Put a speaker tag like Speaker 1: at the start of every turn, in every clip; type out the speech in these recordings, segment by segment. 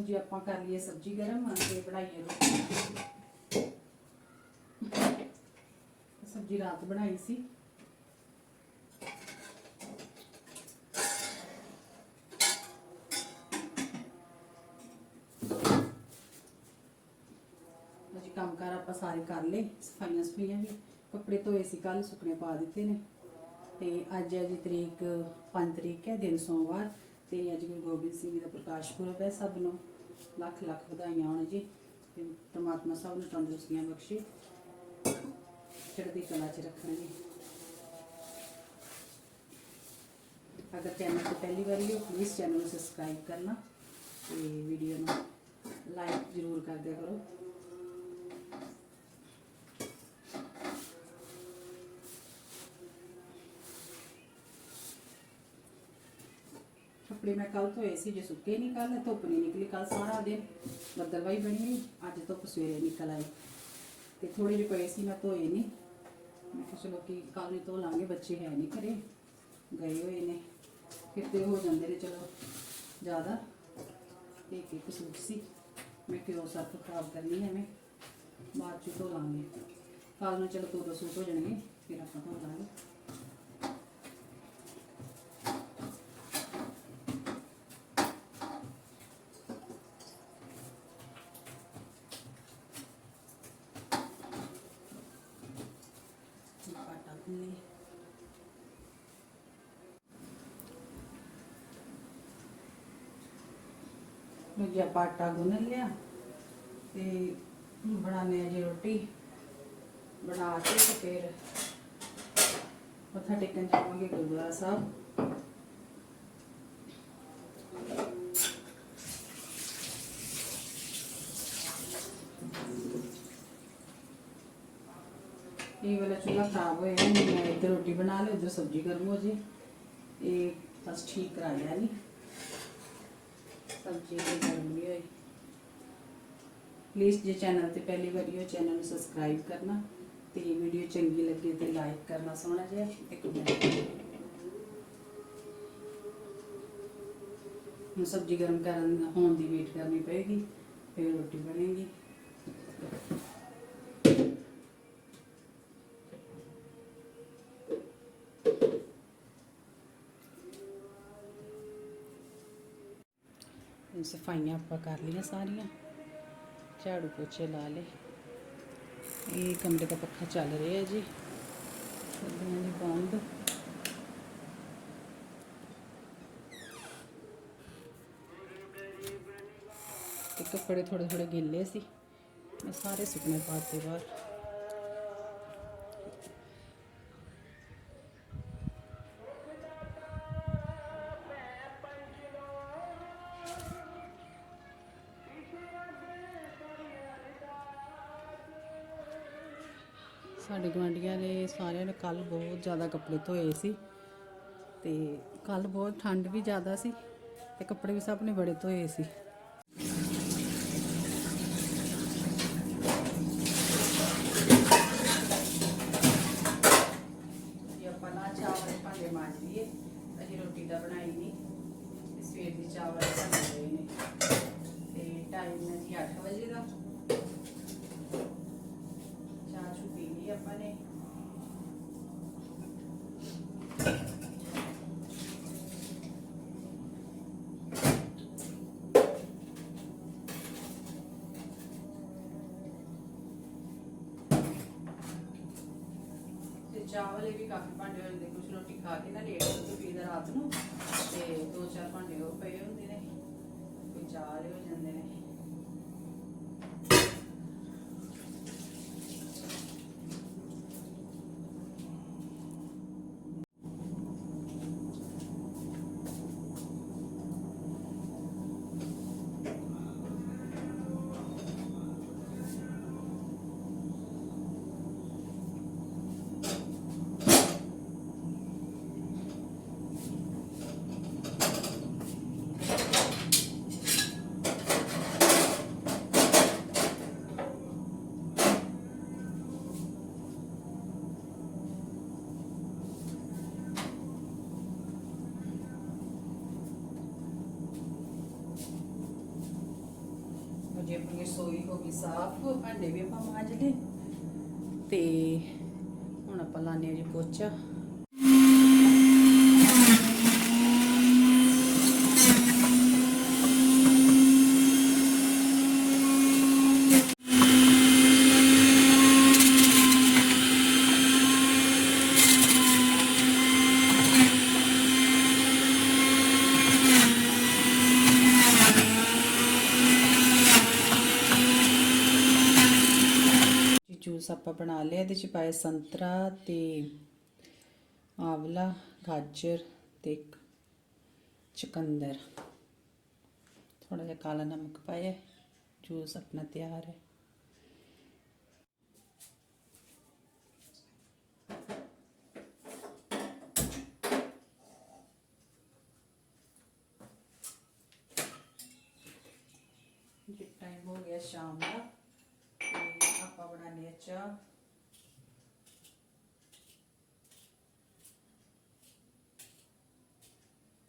Speaker 1: ਲਓ ਜੀ ਆਪਾਂ ਕਰ ਲਈਏ ਸਬਜ਼ੀ ਗਰਮ ਤੇ ਬਣਾਈਏ ਰੋਟੀ। ਸਬਜ਼ੀ ਰਾਤ ਬਣਾਈ ਸੀ। ਅਜੀ ਕੰਮ ਕਾਰ ਆਪਾਂ ਸਾਰੇ ਕਰ ਲਏ, ਸਫਾਈਆਂ ਸਫਾਈਆਂ ਵੀ। ਕੱਪੜੇ ਧੋਏ ਸੀ ਕੱਲ ਸੁੱਕਣੇ ਪਾ ਦਿੱਤੇ ਨੇ। ਤੇ ਅੱਜ ਹੈ ਜੀ ਤਰੀਕ 5 ਤਰੀਕ ਹੈ, ਦਿਨ ਸੋਮਵਾਰ। ਤੇ ਅੱਜ ਗੁਰੂ ਗੋਬਿੰਦ ਸਿੰਘ ਜੀ ਦਾ ਪ੍ਰਕਾਸ਼ ਪੁਰਬ ਹੈ, ਸਭ ਨੂੰ ਲੱਖ ਲੱਖ ਵਧਾਈਆਂ ਹੋਣ ਜੀ, ਤੇ ਪ੍ਰਮਾਤਮਾ ਸਭ ਨੂੰ ਤੰਦਰੁਸਤੀਆਂ ਬਖਸ਼ੇ, ਚੜ੍ਹਦੀ ਕਲਾ 'ਚ ਰੱਖਣ ਜੀ। ਅਗਰ ਚੈਨਲ ਤੇ ਪਹਿਲੀ ਵਾਰੀ ਹੋ ਪਲੀਜ਼ ਚੈਨਲ ਨੂੰ ਸਬਸਕ੍ਰਾਈਬ ਕਰਨਾ ਤੇ ਵੀਡੀਓ ਨੂੰ ਲਾਈਕ ਜ਼ਰੂਰ ਕਰ ਦਿਆ ਕਰੋ। ਕੱਪੜੇ ਮੈਂ ਕੱਲ ਧੋਏ ਸੀ, ਜੇ ਸੁੱਕੇ ਨਹੀਂ ਕੱਲ ਧੁੱਪ ਨਹੀਂ ਨਿਕਲੀ ਕੱਲ ਸਾਰਾ ਦਿਨ। ਬੱਦਲਵਾਈ ਬਣੀ ਰਹੀ ਅੱਜ ਧੁੱਪ ਸਵੇਰੇ ਨਿਕਲ ਆਈ। ਤੇ ਥੋੜੇ ਜਿਹੇ ਪਏ ਸੀ, ਮੈਂ ਧੋਏ ਨਹੀਂ ਮੈਂ ਕਿਹਾ ਚਲੋ ਕਿ ਕੱਲ ਨੂੰ ਧੋ ਲਾਂਗੇ, ਬੱਚੇ ਹੈ ਨਹੀਂ ਘਰੇ, ਗਏ ਹੋਏ ਨੇ। ਫਿਰ ਤੇ ਹੋ ਜਾਂਦੇ ਨੇ, ਚਲੋ, ਜ਼ਿਆਦਾ। ਇੱਕ ਇੱਕ ਸੂਟ ਸੀ। ਮੈਂ ਕਿਉਂ ਸਰਫ ਖਰਾਬ ਕਰਨੀ ਐਵੇਂ। ਬਾਅਦ ਚ ਧੋ ਲਾਂਗੇ। ਕੱਲ ਨੂੰ ਚਲੋ ਦੋ ਦੋ ਸੂਟ ਹੋ ਜਾਣਗੇ, ਫਿਰ ਆਪਾਂ ਧੋ ਲਾਂਗੇ ਆਟਾ ਗੁੰਨ ਲਈਏ ਲੋ ਜੀ ਆਪਾਂ ਆਟਾ ਗੁੰਨ ਲਿਆ ਤੇ ਬਣਾਉਣੇ ਆ ਜੀ ਰੋਟੀ। ਬਣਾ ਕੇ ਤੇ ਫਿਰ ਮੱਥਾ ਟੇਕਣ ਜਾਵਾਂਗੇ ਗੁਰਦੁਆਰਾ ਸਾਹਿਬ। ਇਹ ਵਾਲਾ ਚੂल्हा ਖਰਾਬ ਹੋਇਆ ਹੈ ਮੈਂ ਇੱਧਰ ਰੋਟੀ ਬਣਾ ਲਈ, ਉੱਧਰ ਸਬਜ਼ੀ ਗਰਮ ਹੋ ਜੇ ਇਹ ਬਸ ਠੀਕ ਕਰਾ ਲਿਆ ਨਹੀਂ ਸਬਜ਼ੀ ਦੀ ਗਰਮ ਨਹੀਂ ਹੋਈ। ਪਲੀਜ਼ ਜੇ ਚੈਨਲ ਤੇ ਪਹਿਲੀ ਵਾਰੀ ਹੋ ਚੈਨਲ ਨੂੰ ਸਬਸਕ੍ਰਾਈਬ ਕਰਨਾ ਤੇ ਵੀਡੀਓ ਚੰਗੀ ਲੱਗੇ ਤੇ ਲਾਈਕ ਕਰਨਾ ਸੋਹਣਾ ਜਿਹਾ। ਇੱਕ ਮਿੰਟ। ਹੁਣ ਸਬਜ਼ੀ ਗਰਮ ਕਰਨ, ਹੋਣ ਦੀ ਵੇਟ ਕਰਨੀ ਪਏਗੀ, ਫਿਰ ਰੋਟੀ ਬਣੇਗੀ। ਸਫਾਈਆਂ ਆਪਾਂ ਕਰ ਲਈਆਂ ਸਾਰੀਆਂ। ਝਾੜੂ ਪੋਚੇ ਲਾ ਲਏ। ਇਹ ਕਮਰੇ ਦਾ ਪੱਖਾ ਚੱਲ ਰਿਹਾ ਜੀ। ਸਰਦੀਆਂ ਦੀ ਬੰਦ। ਤੇ ਕੱਪੜੇ ਥੋੜੇ ਥੋੜੇ ਗਿੱਲੇ ਸੀ। ਮੈਂ ਸਾਰੇ ਸੁੱਕਣੇ ਪਾਤੇ ਬਾਹਰ। ਕੱਲ ਬਹੁਤ ਜ਼ਿਆਦਾ ਕੱਪੜੇ ਧੋਏ ਸੀ ਤੇ ਕੱਲ ਬਹੁਤ ਠੰਡ ਵੀ ਜ਼ਿਆਦਾ ਸੀ ਤੇ ਕੱਪੜੇ ਵੀ ਸਭ ਨੇ ਬੜੇ ਧੋਏ ਸੀ। ਆਪਾਂ ਨਾ ਚਾਵਲ ਭਾਂਡੇ ਮਾਂਜ ਲਈਏ ਰੋਟੀ ਤਾਂ ਬਣਾਈ ਨਹੀਂ ਸਵੇਰ ਦੀ ਚਾਵਲ ਬਣ ਗਏ ਨੇ। ਤੇ ਟਾਈਮ ਹੈ ਜੀ 8 ਵਜੇ ਦਾ ਚਾਹ ਚੂ ਪੀ ਲਈ ਆਪਾਂ ਨੇ ਤੇ ਚਾਵਲ ਇਹ ਵੀ ਕਾਫੀ ਭਾਂਡੇ ਹੋ ਜਾਂਦੇ ਕੁਝ ਰੋਟੀ ਖਾ ਕੇ ਨਾ ਲੇਟ ਹੋ ਕੇ ਪੀਦਾ ਰਾਤ ਨੂੰ ਤੇ ਦੋ ਚਾਰ ਭਾਂਡੇ ਉਹ ਪਏ ਹੁੰਦੇ ਨੇ, ਕੋਈ ਚਾਹ ਹੋ ਜਾਂਦੇ ਨੇ। ਰਸੋਈ ਹੋ ਗਈ, ਸਾਫ਼ ਭਾਂਡੇ ਵੀ ਆਪਾਂ ਮਾਂਜ ਲਏ। ਤੇ ਹੁਣ ਆਪਾਂ ਲਾਣੇ ਆ ਜੀ ਪੋਚਾ ਜੀ ਜੂਸ ਆਪਾਂ ਬਣਾ ਲਿਆ ਇਹਦੇ ਚ ਪਾਇਆ ਸੰਤਰਾ ਤੇ ਆਵਲਾ, ਗਾਜਰ ਤੇ ਇੱਕ ਚੁਕੰਦਰ। ਥੋੜਾ ਜਿਹਾ ਕਾਲਾ ਨਮਕ ਪਾਇਆ, ਜੂਸ ਆਪਣਾ ਤਿਆਰ ਹੈ। ਜੀ ਟਾਈਮ ਹੋ ਗਿਆ ਸ਼ਾਮ ਆਪਾਂ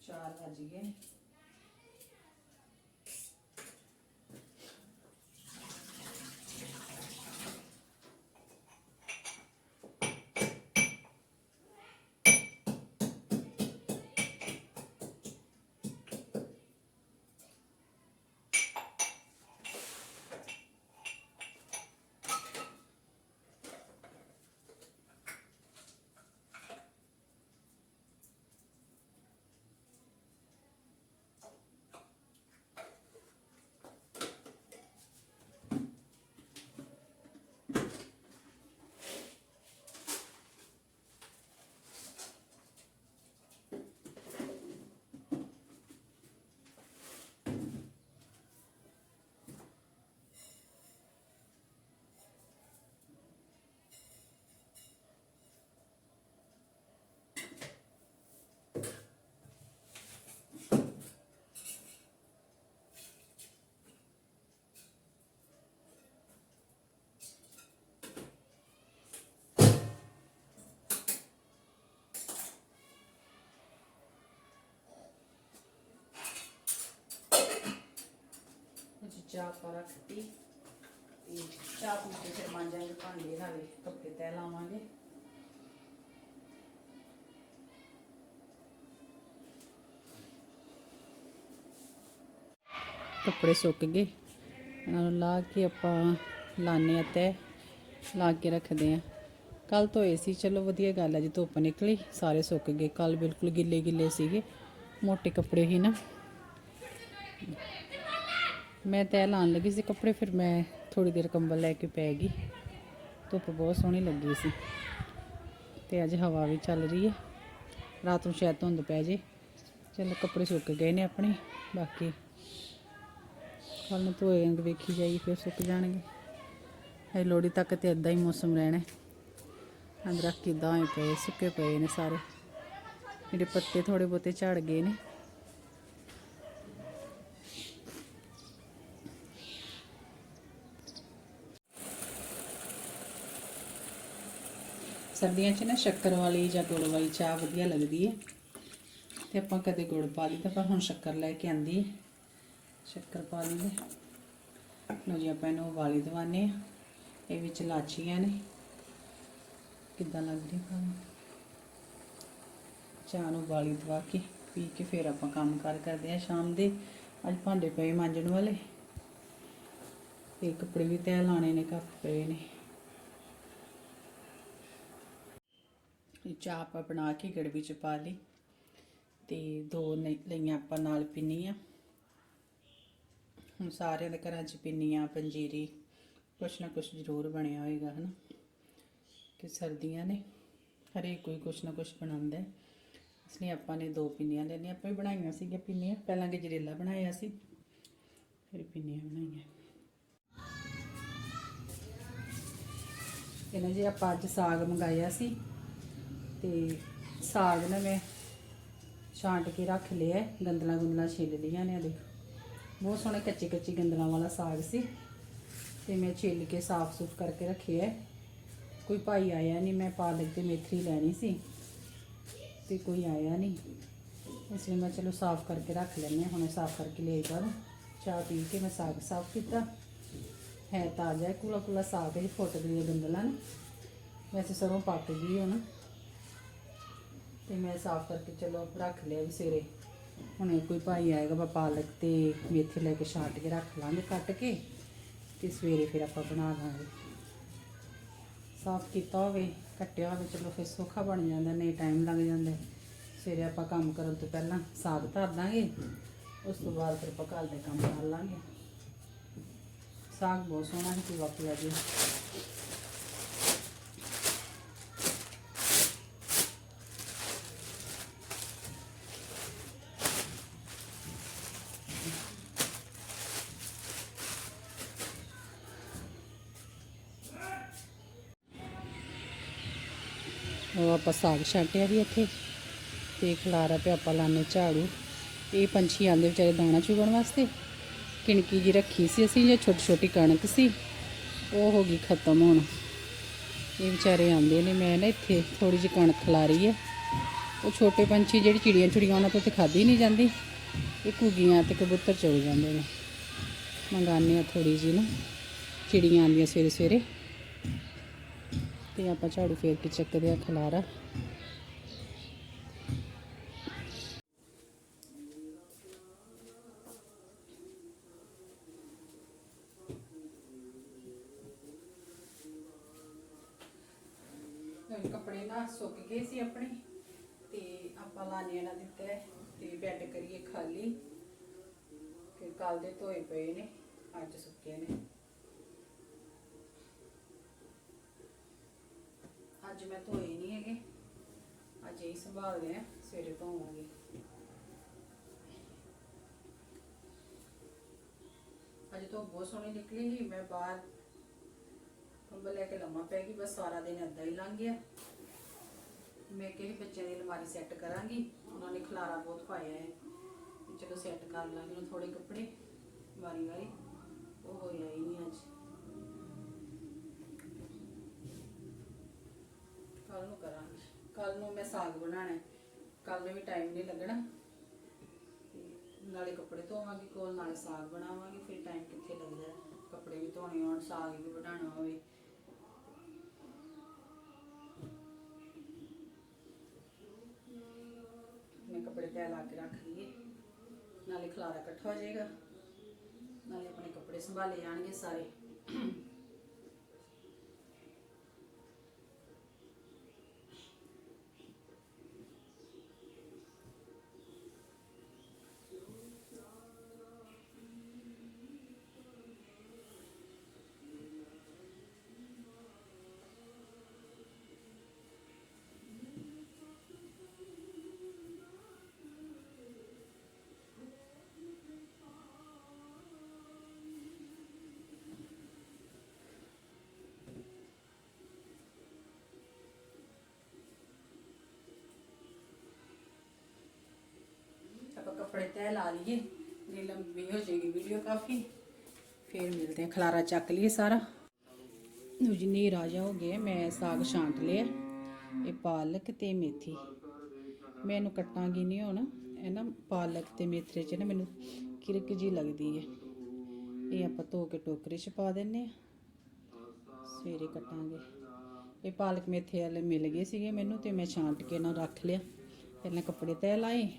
Speaker 1: ਚਾਰ ਵੱਜ ਗਏ। ਚਾਹ ਆਪਾਂ ਰੱਖਤੀ ਤੇ ਚਾਹ ਪੀ ਕੇ ਫਿਰ ਮਾਂਜਾਂਗੇ ਭਾਂਡੇ ਨਾਲੇ ਕੱਪੜੇ ਤੈ ਲਾਵਾਂਗੇ। ਕੱਪੜੇ ਸੁੱਕ ਗਏ। ਇਹਨਾਂ ਨੂੰ ਲਾ ਕੇ ਆਪਾਂ ਲਾਣੇ ਆ ਤੈ ਲਾ ਕੇ ਰੱਖਦੇ ਆ ਕੱਲ ਧੋਏ ਸੀ, ਚਲੋ ਵਧੀਆ ਗੱਲ ਹੈ ਜੀ ਧੁੱਪ ਨਿਕਲੀ, ਸਾਰੇ ਸੁੱਕ ਗਏ। ਕੱਲ ਬਿਲਕੁਲ ਗਿੱਲੇ ਗਿੱਲੇ ਸੀਗੇ। ਮੋਟੇ ਕੱਪੜੇ ਹੀ ਨਾ। ਮੈਂ ਤੈ ਲਾਉਣ ਲੱਗੀ ਸੀ ਕੱਪੜੇ, ਫਿਰ ਮੈਂ ਥੋੜੀ ਦੇਰ ਕੰਬਲ ਲੈ ਕੇ ਪੈ ਗਈ। ਧੁੱਪ ਬਹੁਤ ਸੋਹਣੀ ਲੱਗੀ ਸੀ ਤੇ ਅੱਜ ਹਵਾ ਵੀ ਚੱਲ ਰਹੀ ਹੈ। ਰਾਤ ਨੂੰ ਸ਼ਾਇਦ ਧੁੰਦ ਪੈ ਜੇ। ਚਲੋ ਕੱਪੜੇ ਸੁੱਕ ਗਏ ਨੇ ਆਪਣੇ, ਬਾਕੀ ਕੱਲ ਨੂੰ ਧੋਏ ਵੇਖੀ ਜਾਈ ਫਿਰ ਸੁੱਕ ਜਾਣਗੇ। ਇਹ ਲੋੜੀ ਤੱਕ ਤੇ ਇਦਾਂ ਹੀ ਮੌਸਮ ਰਹਿਣਾ ਹੈ। ਅੰਦਰ ਕਿਦਾਂ ਹੋਏ ਪਏ, ਸੁੱਕੇ ਪਏ ਨੇ ਸਾਰੇ। ਮੇਰੇ ਪੱਤੇ ਥੋੜੇ ਬਹੁਤੇ ਝੜ ਗਏ ਨੇ। ਸਰਦੀਆਂ 'ਚ ਨਾ ਸ਼ੱਕਰ ਵਾਲੀ ਜਾਂ ਗੁੜ ਵਾਲੀ ਚਾਹ ਵਧੀਆ ਲੱਗਦੀ ਹੈ ਤੇ ਆਪਾਂ ਕਦੇ ਗੁੜ ਪਾ ਲਈ ਤਾਂ ਪਰ ਹੁਣ ਸ਼ੱਕਰ ਲੈ ਕੇ ਆਂਦੀ ਹੈ ਸ਼ੱਕਰ ਪਾ ਲਈ ਹੈ ਜੀ ਆਪਾਂ ਇਹਨੂੰ ਉਬਾਲੀ ਦਵਾਨੇ ਆ। ਇਹ ਵਿੱਚ ਲਾਚੀਆਂ ਨੇ। ਕਿੱਦਾਂ ਲੱਗਦੀ ਖਾਣ ਚਾਹ ਨੂੰ ਉਬਾਲੀ ਦਵਾ ਕੇ, ਪੀ ਕੇ ਫਿਰ ਆਪਾਂ ਕੰਮ ਕਾਰ ਕਰਦੇ ਆ ਸ਼ਾਮ ਦੇ। ਅੱਜ ਭਾਂਡੇ ਪਏ ਮਾਂਜਣ ਵਾਲੇ। ਤੇ ਕੱਪੜੇ ਵੀ ਤੈਅ ਲਾਣੇ ਨੇ, ਕੱਪ ਪਏ ਨੇ। ਚਾਹ ਆਪਾਂ ਬਣਾ ਕੇ ਗੜਵੀ ਚ ਪਾ ਲਈ ਤੇ ਦੋ ਲਈਆਂ ਆਪਾਂ ਨਾਲ ਪਿੰਨੀਆਂ। ਹੁਣ ਸਾਰਿਆਂ ਦੇ ਘਰਾਂ 'ਚ ਪਿੰਨੀਆਂ, ਪੰਜੀਰੀ, ਕੁਛ ਨਾ ਕੁਛ ਜ਼ਰੂਰ ਬਣਿਆ ਹੋਏਗਾ, ਹਨਾ? ਕਿ ਸਰਦੀਆਂ ਨੇ, ਹਰੇਕ ਕੋਈ ਕੁਛ ਨਾ ਕੁਛ ਬਣਾਉਂਦਾ ਇਸ ਲਈ ਆਪਾਂ ਨੇ ਦੋ ਪਿੰਨੀਆਂ ਲੈਣੀਆਂ, ਆਪਾਂ ਹੀ ਬਣਾਈਆਂ ਸੀਗੀਆਂ ਪਿੰਨੀਆਂ, ਪਹਿਲਾਂ ਗਜਰੇਲਾ ਬਣਾਇਆ ਸੀ, ਫਿਰ ਪਿੰਨੀਆਂ ਬਣਾਈਆਂ। ਇਹਨਾਂ ਜੀ ਆਪਾਂ ਅੱਜ ਸਾਗ ਮੰਗਾਇਆ ਸੀ। ਤੇ ਸਾਗ ਨਾ ਮੈਂ ਛਾਂਟ ਕੇ ਰੱਖ ਲਿਆ ਹੈ। ਗੰਦਲਾਂ ਗੁੰਦਲਾਂ ਛਿੱਲ ਲਈਆਂ ਨੇ ਆਹ ਦੇਖੋ ਬਹੁਤ ਸੋਹਣੇ ਕੱਚੇ ਕੱਚੇ ਗੰਦਲਾਂ ਵਾਲਾ ਸਾਗ ਸੀ ਤੇ ਮੈਂ ਛਿੱਲ ਕੇ ਸਾਫ਼ ਸੁਫ ਕਰਕੇ ਰੱਖਿਆ ਕੋਈ ਭਾਈ ਆਇਆ ਨਹੀਂ, ਮੈਂ ਪਾਲਕ ਤੇ ਮੇਥੀ ਲੈਣੀ ਸੀ ਤੇ ਕੋਈ ਆਇਆ ਨਹੀਂ। ਇਸ ਲਈ ਮੈਂ ਚਲੋ ਸਾਫ਼ ਕਰਕੇ ਰੱਖ ਲੈਂਦੇ ਹਾਂ, ਹੁਣੇ ਸਾਫ਼ ਕਰਕੇ ਲਿਆਈ ਬਾਅਦ ਚਾਹ ਪੀ ਕੇ ਮੈਂ ਸਾਗ ਸਾਫ਼ ਕੀਤਾ। ਹੈ ਤਾਜ਼ਾ ਹੈ, ਕੁਲਾ ਕੁਲਾ ਸਾਗ ਹੈ ਫੁੱਟ ਗਈ ਗੰਦਲਾਂ ਨੇ। ਵੈਸੇ ਸਰੋਂ ਪੱਕ ਗਈ ਹੁਣ। ਤੇ ਮੈਂ ਸਾਫ਼ ਕਰਕੇ ਚਲੋ ਰੱਖ ਲਿਆ ਵੀ ਸਵੇਰੇ। ਹੁਣੇ ਕੋਈ ਭਾਈ ਆਏਗਾ, ਆਪਾਂ ਪਾਲਕ ਤੇ ਮੇਥੇ ਲੈ ਕੇ ਛਾਂਟ ਕੇ ਰੱਖ ਲਾਂਗੇ ਕੱਟ ਕੇ, ਤੇ ਸਵੇਰੇ ਫਿਰ ਆਪਾਂ ਬਣਾ ਲਾਂਗੇ। ਸਾਫ਼ ਕੀਤਾ ਹੋਵੇ, ਕੱਟਿਆ ਹੋਵੇ, ਚਲੋ ਫਿਰ ਸੌਖਾ ਬਣ ਜਾਂਦਾ, ਨਹੀਂ ਟਾਈਮ ਲੱਗ ਜਾਂਦਾ। ਸਵੇਰੇ ਆਪਾਂ ਕੰਮ ਕਰਨ ਤੋਂ ਪਹਿਲਾਂ ਸਾਗ ਧਰ ਦਾਂਗੇ, ਉਸ ਤੋਂ ਬਾਅਦ ਫਿਰ ਆਪਾਂ ਘਰ ਦੇ ਕੰਮ ਕਰ ਲਾਂਗੇ। ਸਾਗ ਬਹੁਤ ਸੋਹਣਾ ਸੀ ਕਿ ਵਾਕਿਆ ਜੀ ਉਹ ਆਪਾਂ ਸਾਗ ਛਾਂਟਿਆ ਵੀ ਇੱਥੇ ਤੇ ਖਲਾਰਾ ਪਿਆ ਆਪਾਂ ਲਾਣੇ ਝਾੜੂ। ਇਹ ਪੰਛੀ ਆਂਦੇ ਵਿਚਾਰੇ ਦਾਣਾ ਚੁਗਣ ਵਾਸਤੇ ਕਿਣਕੀ ਜੀ ਰੱਖੀ ਸੀ ਅਸੀਂ, ਜੇ ਛੋਟੀ ਛੋਟੀ ਕਣਕ ਸੀ, ਉਹ ਹੋ ਗਈ ਖਤਮ ਹੁਣ। ਇਹ ਵਿਚਾਰੇ ਆਂਦੇ ਨੇ, ਮੈਂ ਨਾ ਇੱਥੇ ਥੋੜੀ ਜਿਹੀ ਕਣਕ ਖਲਾਰੀ ਹੈ। ਉਹ ਛੋਟੇ ਪੰਛੀ ਜਿਹੜੀ ਚਿੜੀਆਂ ਚੁੜੀਆਂ ਉਹਨਾਂ ਤੋਂ ਤੇ ਖਾਦੀ ਨਹੀਂ ਜਾਂਦੀ, ਇਹ ਘੁੱਗੀਆਂ ਤੇ ਕਬੂਤਰ ਚੁਗ ਜਾਂਦੇ ਨੇ। ਮੰਗਾਨੇ ਆ ਥੋੜੀ ਜਿਹੀ ਨਾ, ਚਿੜੀਆਂ ਆਂਦੀਆਂ ਸਵੇਰੇ ਸਵੇਰੇ ਤੇ ਆਪਾਂ ਝਾੜੂ ਫੇਰ ਕੇ ਚੱਕਦੇ ਆ ਖਲਾਰਾ। ਕੱਪੜੇ ਨਾ ਸੁੱਕ ਗਏ ਸੀ ਆਪਣੇ, ਤੇ ਆਪਾਂ ਲਾਣੇ ਨਾਲ ਦਿੱਤਾ ਤੇ ਬੈੱਡ ਕਰੀਏ ਖਾਲੀ। ਫਿਰ ਕੱਲ ਦੇ ਧੋਏ ਪਏ ਨੇ, ਅੱਜ ਸੁੱਕੇ ਨੇ। ਅੱਜ ਮੈਂ ਧੋਏ ਨਹੀਂ ਹੈਗੇ। ਅੱਜ ਇਹ ਸੰਭਾਲਦੇ ਆ ਸਵੇਰੇ ਧੋਵਾਂਗੇ। ਅੱਜ ਤੋਂ ਬਹੁਤ ਸੋਹਣੀ ਨਿਕਲੀ ਸੀ, ਮੈਂ ਬਾਹਰ ਕੰਬਲ ਲੈ ਕੇ ਲੰਮਾ ਪੈ ਗਈ, ਬਸ ਸਾਰਾ ਦਿਨ ਏਦਾਂ ਹੀ ਲੰਘ ਗਿਆ। ਮੈਂ ਕਿਹੜੀ ਬੱਚਿਆਂ ਦੀ ਅਲਮਾਰੀ ਸੈੱਟ ਕਰਾਂਗੀ, ਉਹਨਾਂ ਨੇ ਖਲਾਰਾ ਬਹੁਤ ਪਾਇਆ ਹੈ। ਚਲੋ ਸੈੱਟ ਕਰ ਲਾਂਗੇ ਹੁਣ ਥੋੜੇ ਕੱਪੜੇ ਵਾਰੀ ਵਾਰੀ ਉਹ ਹੋਇਆ ਹੀ ਨਹੀਂ ਅੱਜ। ਕੱਲ ਨੂੰ ਕਰਾਂਗੇ। ਕੱਲ ਨੂੰ ਮੈਂ ਸਾਗ ਬਣਾਉਣਾ ਹੈ। ਕੱਲ ਨੂੰ ਵੀ ਟਾਈਮ ਨਹੀਂ ਲੱਗਣਾ। ਨਾਲੇ ਕੱਪੜੇ ਧੋਵਾਂਗੀ ਕੋਲ, ਨਾਲੇ ਸਾਗ ਬਣਾਵਾਂਗੀ, ਫਿਰ ਟਾਈਮ ਕਿੱਥੇ ਲੱਗਦਾ ਕੱਪੜੇ ਵੀ ਧੋਣੇ ਹੋਣ, ਸਾਗ ਵੀ ਬਣਾਉਣਾ ਹੋਵੇ। ਮੈਂ ਕੱਪੜੇ ਤੈ ਲਾ ਕੇ ਰੱਖ ਲਈਏ। ਨਾਲੇ ਖਲਾਰਾ ਇਕੱਠਾ ਹੋ ਜਾਏਗਾ। ਨਾਲੇ ਆਪਣੇ ਕੱਪੜੇ ਸੰਭਾਲੇ ਜਾਣਗੇ ਸਾਰੇ। ਕੱਪੜੇ ਤੈ ਲਾ ਲਈਏ ਇਹ ਲੰਬੀ ਹੋ ਜਾਏਗੀ ਵੀਡੀਓ ਕਾਫੀ। ਫਿਰ ਮਿਲਦੇ ਹਾਂ, ਖਲਾਰਾ ਚੱਕ ਲਈਏ ਸਾਰਾ। ਲਓ ਜੀ ਨੀਰ ਆ ਹੋ ਗਏ ਮੈਂ ਸਾਗ ਛਾਂਟ ਲਿਆ, ਇਹ ਪਾਲਕ ਤੇ ਮੇਥੀ। ਮੈਂ ਇਹਨੂੰ ਕੱਟਾਂਗੀ ਨਹੀਂ ਹੁਣ, ਇਹ ਨਾ ਪਾਲਕ ਤੇ ਮੇਥਰੇ 'ਚ ਨਾ ਮੈਨੂੰ ਕਿਰਕ ਜੀ ਲੱਗਦੀ ਹੈ। ਇਹ ਆਪਾਂ ਧੋ ਕੇ ਟੋਕਰੇ 'ਚ ਪਾ ਦਿੰਨੇ ਆ ਸਵੇਰੇ ਕੱਟਾਂਗੇ। ਇਹ ਪਾਲਕ ਮੇਥੇ ਵਾਲੇ ਮਿਲ ਗਏ ਸੀਗੇ ਮੈਨੂੰ ਤੇ ਮੈਂ ਛਾਂਟ ਕੇ ਨਾ ਰੱਖ ਲਿਆ। ਪਹਿਲਾਂ ਕੱਪੜੇ ਤੈ ਲਾਏ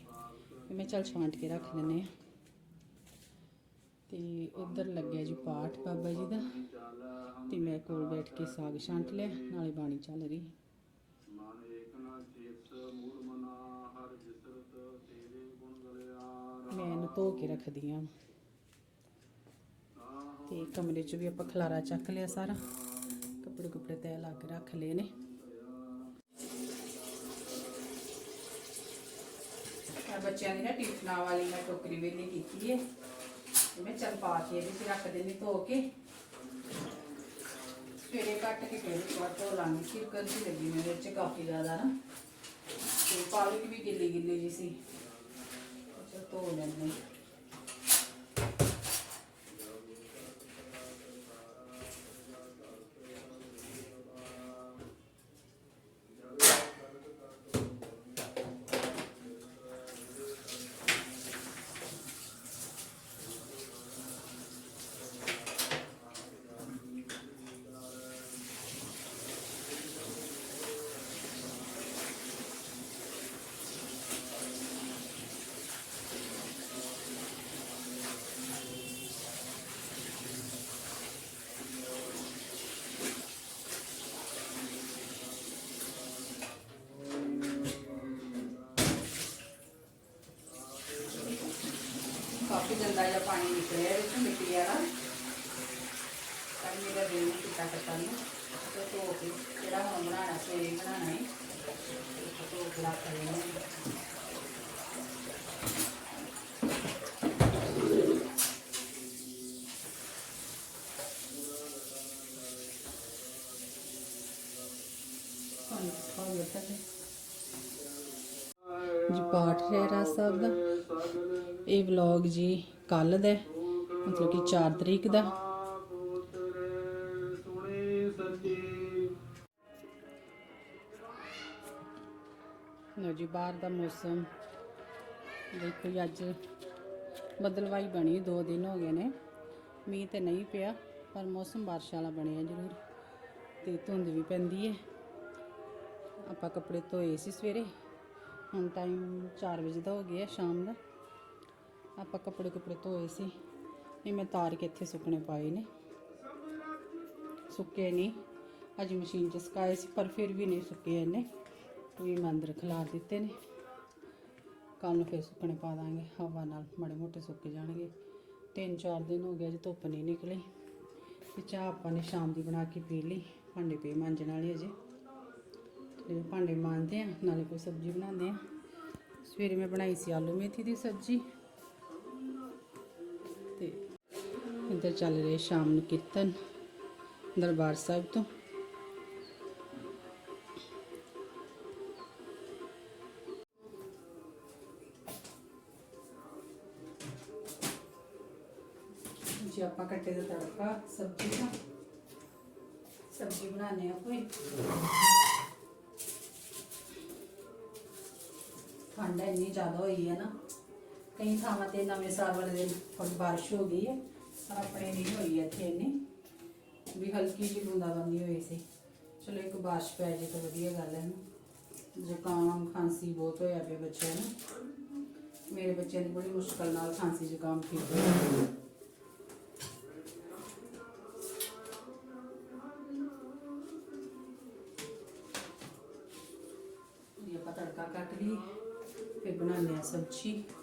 Speaker 1: ਮੈਂ ਚੱਲ ਛਾਂਟ ਕੇ ਰੱਖ ਦਿੰਨੇ ਆ ਤੇ ਇੱਧਰ ਲੱਗਿਆ ਜੀ ਪਾਠ ਬਾਬਾ ਜੀ ਦਾ। ਤੇ ਮੈਂ ਕੋਲ ਬੈਠ ਕੇ ਸਾਗ ਛਾਂਟ ਲਿਆ, ਨਾਲੇ ਬਾਣੀ ਚੱਲ ਰਹੀ।
Speaker 2: ਮਨ ਏਕ ਨਾ ਚੇਤ ਮੂੜ ਮਨਾ ਹਰ ਜਿਸਰਤ ਤੇਰੇ ਗੁਣ ਗਲਿਆ
Speaker 1: ਮੈਂ ਇਹਨੂੰ ਧੋ ਕੇ ਰੱਖਦੀ ਆ ਤੇ ਕਮਰੇ 'ਚ ਵੀ ਆਪਾਂ ਖਲਾਰਾ ਚੱਕ ਲਿਆ ਸਾਰਾ। ਕੱਪੜੇ ਕੁਪੜੇ ਤੈ ਲਾ ਕੇ ਰੱਖ ਲਏ ਨੇ। ਆ ਬੱਚਿਆਂ ਦੀ ਨਾ ਟਿਫਨਾਂ ਵਾਲੀ ਮੈਂ ਟੋਕਰੀ ਵੇਲੀ ਕੀਤੀ ਏ। ਤੇ ਮੈਂ ਚੱਲ ਪਾ ਕੇ ਇਹਦੇ 'ਚ ਰੱਖ ਦਿੰਦੀ ਧੋ ਕੇ। ਸਵੇਰੇ ਕੱਟ ਕੇ ਫਿਰ ਇੱਕ ਵਾਰ ਧੋ ਲਾਂਗੀ। ਕਿਰਕਰ ਜੀ ਲੱਗੀ ਮੇਰੇ 'ਚ ਕਾਫੀ ਜ਼ਿਆਦਾ ਨਾ। ਤੇ ਪਾਲਕ ਵੀ ਗਿੱਲੀ ਗਿੱਲੀ ਜੀ ਸੀ। ਚਲ ਧੋ ਲੈਂਦੇ ਤੇ ਜਿਹੜਾ ਹੁਣ ਬਣਾਉਣਾ ਸਵੇਰੇ ਬਣਾਉਣਾ ਹੈ। ਧੋ ਕੇ ਜੀ, ਪਾਠ ਰਹਿਰਾ ਸਾਹਿਬ ਦਾ। ਇਹ ਵਲੌਗ ਜੀ ਕੱਲ ਦਾ ਮਤਲਬ ਕਿ 4 ਤਰੀਕ ਦਾ। ਬਾਹਰ ਦਾ ਮੌਸਮ। ਦੇਖੋ ਜੀ, ਅੱਜ ਬਦਲਵਾਈ ਬਣੀ, ਦੋ ਦਿਨ ਹੋ ਗਏ ਨੇ। ਮੀਂਹ ਤੇ ਨਹੀਂ ਪਿਆ, ਪਰ ਮੌਸਮ ਬਾਰਿਸ਼ ਵਾਲਾ ਬਣਿਆ ਜ਼ਰੂਰ। ਤੇ ਧੁੰਦ ਵੀ ਪੈਂਦੀ ਹੈ ਆਪਾਂ ਕੱਪੜੇ ਧੋਏ ਸੀ ਸਵੇਰੇ। ਹੁਣ ਟਾਈਮ 4 ਵਜੇ ਦਾ ਹੋ ਗਿਆ ਸ਼ਾਮ ਦਾ। ਆਪਾਂ ਕੱਪੜੇ ਕੁਪੜੇ ਧੋਏ ਸੀ। ਇਹ ਮੈਂ ਤਾਰ ਕੇ ਇੱਥੇ ਸੁੱਕਣੇ ਪਾਏ ਨੇ। ਸੁੱਕੇ ਨਹੀਂ। ਅੱਜ ਮਸ਼ੀਨ 'ਚ ਸੁਕਾਏ ਸੀ, ਪਰ ਫਿਰ ਵੀ ਨਹੀਂ ਸੁੱਕੇ ਇਹਨੇ ਵੀ ਮੈਂ ਅੰਦਰ ਖਿਲਾਰ ਦਿੱਤੇ ਨੇ। ਕੱਲ ਨੂੰ ਫਿਰ ਸੁੱਕਣੇ ਪਾ ਦਾਂਗੇ, ਹਵਾ ਨਾਲ ਮਾੜੇ ਮੋਟੇ ਸੁੱਕ ਜਾਣਗੇ। ਤਿੰਨ ਚਾਰ ਦਿਨ ਹੋ ਗਏ ਅਜੇ ਧੁੱਪ ਨਹੀਂ ਨਿਕਲੀ। ਤੇ ਚਾਹ ਆਪਾਂ ਨੇ ਸ਼ਾਮ ਦੀ ਬਣਾ ਕੇ ਪੀ ਲਈ, ਭਾਂਡੇ ਪਏ ਮਾਂਜਣ ਵਾਲੇ ਅਜੇ। ਤੇ ਭਾਂਡੇ ਮਾਂਜਦੇ ਆ ਨਾਲੇ ਕੋਈ ਸਬਜ਼ੀ ਬਣਾਉਂਦੇ ਆ ਸਵੇਰੇ ਮੈਂ ਬਣਾਈ ਸੀ ਆਲੂ ਮੇਥੀ ਦੀ ਸਬਜ਼ੀ। ਤੇ ਇੱਧਰ ਚੱਲ ਰਹੇ ਸ਼ਾਮ ਨੂੰ ਕੀਰਤਨ ਦਰਬਾਰ ਸਾਹਿਬ ਤੋਂ। ਜੀ ਦਾ ਤੜਕਾ, ਸਬਜ਼ੀ ਦਾ ਸਬਜ਼ੀ ਬਣਾਣੇ ਆ ਕੋਈ। ਠੰਡ ਇੰਨੀ ਜ਼ਿਆਦਾ ਹੋਈ ਹੈ ਨਾ, ਕਈ ਥਾਵਾਂ ਤੇ ਨਵੇਂ ਸਾਲ ਵਾਲੇ ਦਿਨ ਥੋੜੀ ਬਾਰਿਸ਼ ਹੋ ਗਈ ਹੈ, ਪਰ ਆਪਣੇ ਨਹੀਂ ਹੋਈ ਇੱਥੇ ਇੰਨੀ। ਵੀ ਹਲਕੀ ਜਿਹੀ ਬੂੰਦਾਬਾਂਦੀ ਹੋਈ ਸੀ। ਚਲੋ ਇੱਕ ਬਾਰਿਸ਼ ਪੈ ਜੇ ਤਾਂ ਵਧੀਆ ਗੱਲ ਹੈ ਨਾ। ਜ਼ੁਕਾਮ ਖਾਂਸੀ ਬਹੁਤ ਹੋਇਆ ਪਿਆ ਬੱਚਿਆਂ ਨੂੰ। ਮੇਰੇ ਬੱਚਿਆਂ ਦੀ ਬੜੀ ਮੁਸ਼ਕਲ ਨਾਲ ਖਾਂਸੀ, ਜ਼ੁਕਾਮ ਠੀਕ ਹੋਇਆ ਫਿਰ ਬਣਾਉਂਦੇ ਆ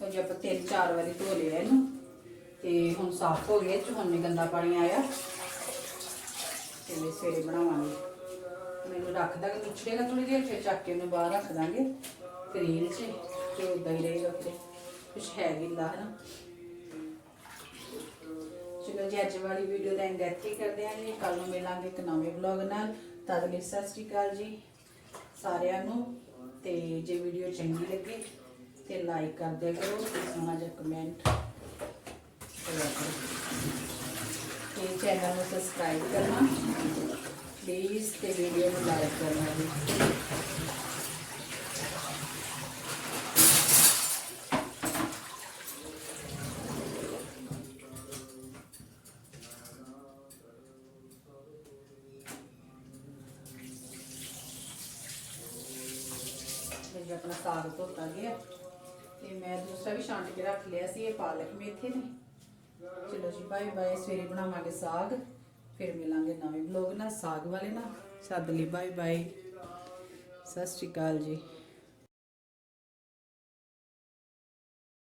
Speaker 1: ਸਬਜ਼ੀ ਆਪਾਂ ਤਿੰਨ ਚਾਰ ਵਾਰੀ ਧੋ ਲਿਆ ਇਹਨੂੰ। ਤੇ ਹੁਣ ਸਾਫ਼ ਹੋ ਗਿਆ 'ਚ ਹੁਣ ਨਹੀਂ ਗੰਦਾ ਪਾਣੀ ਆਇਆ। ਤੇ ਮੈਂ ਸਵੇਰੇ ਬਣਾਵਾਂਗੀ। ਮੈਨੂੰ ਰੱਖ ਦਾਂਗੇ ਨਿਚੜੇਗਾ ਥੋੜੀ ਦੇਰ, ਫਿਰ ਚੱਕ ਕੇ ਉਹਨੂੰ ਬਾਹਰ ਰੱਖ ਦਾਂਗੇ। ਕਰੀਲ 'ਚ ਤੇ ਉਦਾਂ ਹੀ ਰਹੇਗਾ ਫਿਰ। ਕੁਛ ਹੈ ਗਿੱਲਾ ਹੈ ਨਾ ਚਲੋ ਜੀ, ਅੱਜ ਵਾਲੀ ਵੀਡੀਓ ਦਾ ਐਂਡ ਇੱਥੇ ਕਰਦੇ ਹਾਂ ਜੀ। ਕੱਲ ਨੂੰ ਮਿਲਾਂਗੇ ਇੱਕ ਨਵੇਂ ਵਲੌਗ ਨਾਲ। ਤਦ ਲਈ ਸਤਿ ਸ਼੍ਰੀ ਅਕਾਲ ਜੀ ਸਾਰਿਆਂ ਨੂੰ। ਤੇ ਜੇ ਵੀਡੀਓ ਚੰਗੀ ਲੱਗੇ ਤੇ ਲਾਈਕ ਕਰ ਦਿਆ ਕਰੋ ਤੇ ਸੋਹਣਾ ਜਿਹਾ ਕਮੈਂਟ ਕਰਿਆ ਕਰੋ। ਤੇ ਚੈਨਲ ਨੂੰ ਸਬਸਕ੍ਰਾਈਬ ਕਰਨਾ। ਪਲੀਜ਼ ਤੇ ਵੀਡੀਓ ਨੂੰ ਲਾਈਕ ਕਰਨਾ ਜੀ ਤੇ ਜੀ ਆਪਣਾ ਸਾਗ ਧੋਤਾ ਗਿਆ ਤੇ ਮੈਂ ਦੂਸਰਾ ਕੇ ਰੱਖ ਲਿਆ ਸੀ, ਇਹ ਪਾਲਕ ਮੇਥੇ ਨੇ। ਚਲੋ ਜੀ, ਬਾਏ ਬਾਏ, ਸਵੇਰੇ ਬਣਾਵਾਂਗੇ ਸਾਗ, ਫਿਰ ਮਿਲਾਂਗੇ ਨਵੇਂ ਵਲੋਗ ਨਾਲ, ਸਾਗ ਵਾਲੇ ਨਾਲ। ਸੱਦ ਲਈ ਬਾਏ ਬਾਏ ਸਤਿ ਸ਼੍ਰੀ ਅਕਾਲ ਜੀ।